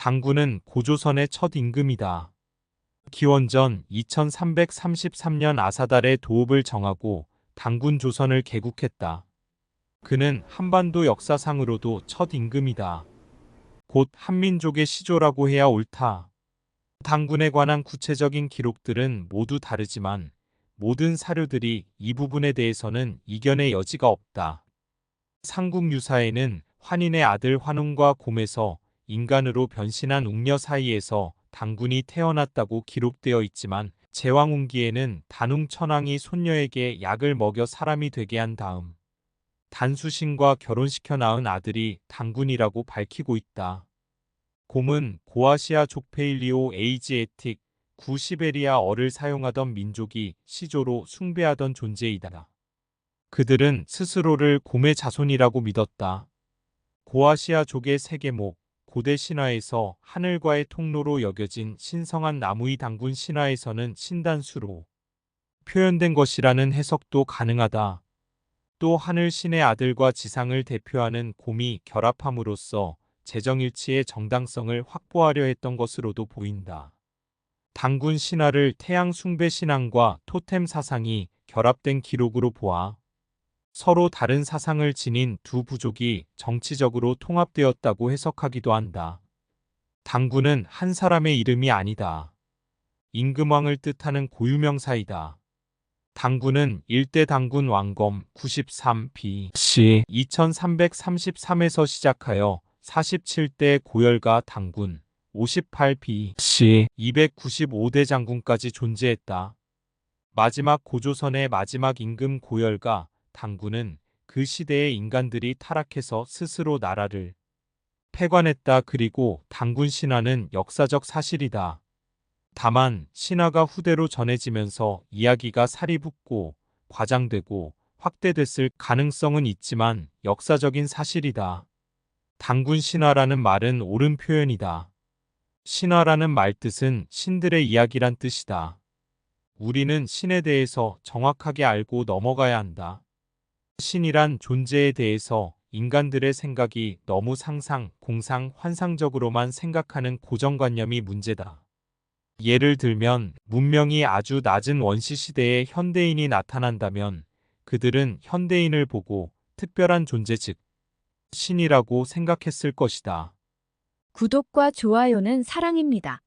당군은 고조선의 첫 임금이다. 기원전 2333년 아사달의 도읍을 정하고 당군 조선을 개국했다. 그는 한반도 역사상으로도 첫 임금이다. 곧 한민족의 시조라고 해야 옳다. 당군에 관한 구체적인 기록들은 모두 다르지만 모든 사료들이 이 부분에 대해서는 이견의 여지가 없다. 삼국유사에는 환인의 아들 환웅과 곰에서 인간으로 변신한 웅녀 사이에서 당군이 태어났다고 기록되어 있지만 제왕웅기에는 단웅 천왕이 손녀에게 약을 먹여 사람이 되게 한 다음 단수신과 결혼시켜 낳은 아들이 당군이라고 밝히고 있다. 곰은 고아시아 족페일리오 에이지에틱 구시베리아어를 사용하던 민족이 시조로 숭배하던 존재이다. 그들은 스스로를 곰의 자손이라고 믿었다. 고아시아족의 세계목, 고대 신화에서 하늘과의 통로로 여겨진 신성한 나무의 당군 신화에서는 신단수로 표현된 것이라는 해석도 가능하다. 또 하늘 신의 아들과 지상을 대표하는 곰이 결합함으로써 재정일치의 정당성을 확보하려 했던 것으로도 보인다. 당군 신화를 태양 숭배 신앙과 토템 사상이 결합된 기록으로 보아 서로 다른 사상을 지닌 두 부족이 정치적으로 통합되었다고 해석하기도 한다. 당군은 한 사람의 이름이 아니다. 임금왕을 뜻하는 고유명사이다. 당군은 일대 당군 왕검 93 BC 2333에서 시작하여 47대 고열가 당군 58 BC 295대 장군까지 존재했다. 마지막 고조선의 마지막 임금 고열가 당군은 그 시대의 인간들이 타락해서 스스로 나라를 폐관했다. 그리고 당군 신화는 역사적 사실이다. 다만 신화가 후대로 전해지면서 이야기가 살이 붙고 과장되고 확대됐을 가능성은 있지만 역사적인 사실이다. 당군 신화라는 말은 옳은 표현이다. 신화라는 말 뜻은 신들의 이야기란 뜻이다. 우리는 신에 대해서 정확하게 알고 넘어가야 한다. 신이란 존재에 대해서 인간들의 생각이 너무 상상, 공상, 환상적으로만 생각하는 고정관념이 문제다. 예를 들면 문명이 아주 낮은 원시 시대에 현대인이 나타난다면 그들은 현대인을 보고 특별한 존재 즉 신이라고 생각했을 것이다. 구독과 좋아요는 사랑입니다.